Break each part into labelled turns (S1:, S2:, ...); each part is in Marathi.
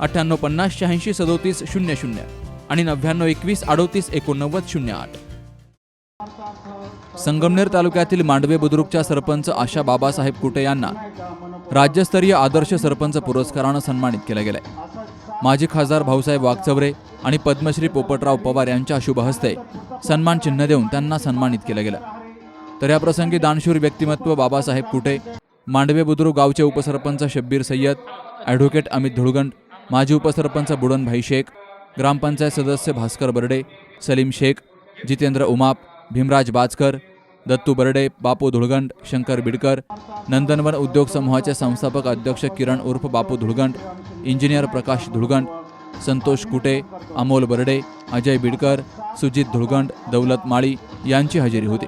S1: अठ्ठ्याण्णव पन्नास शहाऐंशी सदोतीस शून्य शून्य आणि नव्याण्णव एकवीस अडोतीस एकोणनव्वद शून्य आठ. संगमनेर तालुक्यातील मांडवे बुद्रुकच्या सरपंच आशा बाबासाहेब कुटे यांना राज्यस्तरीय आदर्श सरपंच पुरस्कारानं सन्मानित केलं गेलंय. माजी खासदार भाऊसाहेब वाघचवरे आणि पद्मश्री पोपटराव पवार यांच्या शुभहस्ते सन्मान चिन्ह देऊन त्यांना सन्मानित केलं गेलं. तर या प्रसंगी दानशूर व्यक्तिमत्व बाबासाहेब कुटे मांडवे बुद्रुक गावचे उपसरपंच शब्बीर सय्यद ॲडव्होकेट अमित धुळगंड माजी उपसरपंच बुडनभाई शेख ग्रामपंचायत सदस्य भास्कर बर्डे सलीम शेख जितेंद्र उमाप भीमराज बाजकर दत्तू बर्डे बापू धुळगंड शंकर बिडकर नंदनवन उद्योग समूहाचे संस्थापक अध्यक्ष किरण उर्फ बापू धुळगंड इंजिनियर प्रकाश धुळगंड संतोष कुटे अमोल बर्डे अजय बिडकर सुजित धुळगंड दौलत माळी यांची हजेरी होती.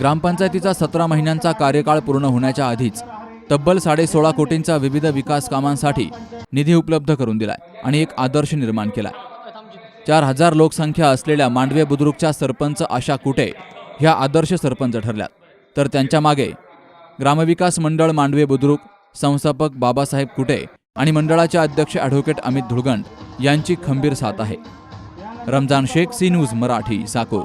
S1: ग्रामपंचायतीचा सतरा महिन्यांचा कार्यकाळ पूर्ण होण्याच्या आधीच तब्बल साडेसोळा कोटींचा विविध विकास कामांसाठी निधी उपलब्ध करून दिलाय आणि एक आदर्श निर्माण केलाय. चार हजार लोकसंख्या असलेल्या मांडवे बुद्रुकच्या सरपंच आशा कुटे ह्या आदर्श सरपंच ठरल्यात. तर त्यांच्या मागे ग्रामविकास मंडळ मांडवे बुद्रुक संस्थापक बाबासाहेब कुटे आणि मंडळाचे अध्यक्ष ॲडव्होकेट अमित धुळगंड यांची खंबीर साथ आहे. Ramzan Shaikh C news Marathi Sakor.